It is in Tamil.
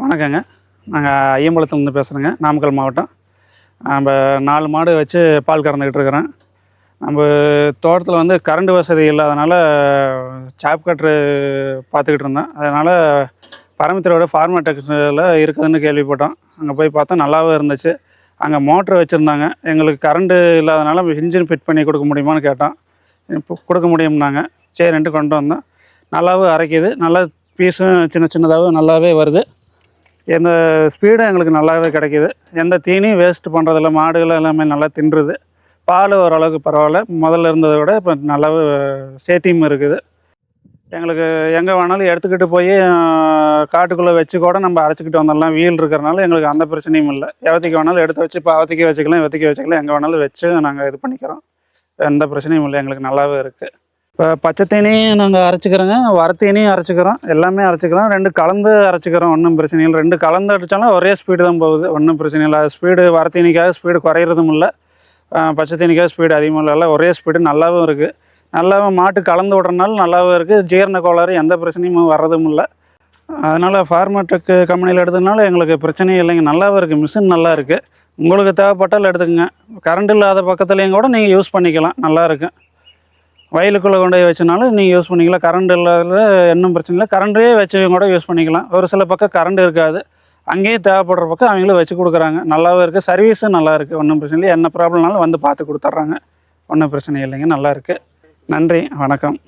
வணக்கங்க. நாங்கள் ஐயம்பலத்துலேருந்து பேசுகிறேங்க நாமக்கல் மாவட்டம். நம்ம நாலு மாடு வச்சு பால் கறந்துக்கிட்டு இருக்கிறேன். நம்ம தோட்டத்தில் வந்து கரண்ட் வசதி இல்லாதனால சாப் கட்ரு பார்த்துக்கிட்டு இருந்தேன். அதனால் பரமத்திரோட ஃபார்மேட்டெக்ஸில் இருக்குதுன்னு கேள்விப்பட்டோம். அங்கே போய் பார்த்தா நல்லாவே இருந்துச்சு. அங்கே மோட்ரு வச்சுருந்தாங்க. எங்களுக்கு கரண்ட்டு இல்லாதனால இன்ஜின் ஃபிட் பண்ணி கொடுக்க முடியுமான்னு கேட்டோம். இப்போ கொடுக்க முடியும்னாங்க. சரின்ட்டு கொண்டு வந்தோம். நல்லாவும் அரைக்குது. நல்லா பீஸும் சின்ன சின்னதாகவும் நல்லாவே வருது. எந்த ஸ்பீடும் எங்களுக்கு நல்லாவே கிடைக்கிது. எந்த தீனியும் வேஸ்ட் பண்ணுறதில்ல மாடுகள் எல்லாமே நல்லா தின்றுது. பால் ஓரளவுக்கு பரவாயில்ல. முதல்ல இருந்ததை விட இப்போ நல்லாவே சேத்தியும் இருக்குது. எங்களுக்கு எங்கே வேணாலும் எடுத்துக்கிட்டு போய் காட்டுக்குள்ளே வச்சு கூட நம்ம அரைச்சிக்கிட்டு வந்துடலாம். வீல் இருக்கிறனால எங்களுக்கு அந்த பிரச்சனையும் இல்லை. எவத்திக்கு வேணாலும் எடுத்து வச்சு இப்போ அவத்திக்கு வச்சுக்கலாம் வெத்திக்கு வச்சுக்கலாம். எங்கே வேணாலும் வச்சு நாங்கள் இது பண்ணிக்கிறோம். எந்த பிரச்சனையும் இல்லை. எங்களுக்கு நல்லாவே இருக்குது இப்போ பச்சை தீனியும் நாங்கள் அரைச்சிக்கிறோங்க. வரத்தீனியும் அரைச்சிக்கிறோம். எல்லாமே அரைச்சிக்கிறோம் ரெண்டு கலந்து அரைச்சிக்கிறோம். ஒன்றும் பிரச்சனை இல்லை. ரெண்டு கலந்து அடித்தாலும் ஒரே ஸ்பீடு தான் போகுது. ஒன்றும் பிரச்சனை இல்லை. ஸ்பீடு வரத்தேனிக்காக ஸ்பீடு குறையிறதும் இல்லை. பச்சை தீனிக்காக ஸ்பீடு அதிகமாக இல்லை. ஒரே ஸ்பீடு நல்லாவும் இருக்குது நல்லாவும் மாட்டு கலந்து விட்றனால நல்லாவும் இருக்குது ஜீரண கோளாறு எந்த பிரச்சனையும் வர்றதும் இல்லை. அதனால் ஃபார்மேட்டுக்கு கம்பெனியில் எடுத்ததுனால எங்களுக்கு பிரச்சனையும் இல்லைங்க. நல்லாவும் இருக்குது மிஷின் நல்லா இருக்குது உங்களுக்கு தேவைப்பட்டால் எடுத்துக்கோங்க. கரண்ட் இல்லாத பக்கத்துலேயும் கூட நீங்கள் யூஸ் பண்ணிக்கலாம். நல்லா இருக்கும் வயலுக்குள்ளே கொண்டு போய் வச்சனாலும் நீங்கள் யூஸ் பண்ணிக்கலாம். கரண்ட் இல்லாத இன்னும் பிரச்சனை இல்லை. கரண்டே வச்சவங்க கூட யூஸ் பண்ணிக்கலாம். ஒரு சில பக்கம் கரண்ட் இருக்காது. அங்கேயே தேவைப்படுற பக்கம் அவங்களும் வச்சு கொடுக்குறாங்க. நல்லாவும் இருக்குது சர்வீஸும் நல்லா இருக்குது ஒன்றும் பிரச்சனை இல்லை. என்ன ப்ராப்ளம்னாலும் வந்து பார்த்து கொடுத்துட்றாங்க. ஒன்றும் பிரச்சனை இல்லைங்க. நல்லா இருக்குது நன்றி. வணக்கம்.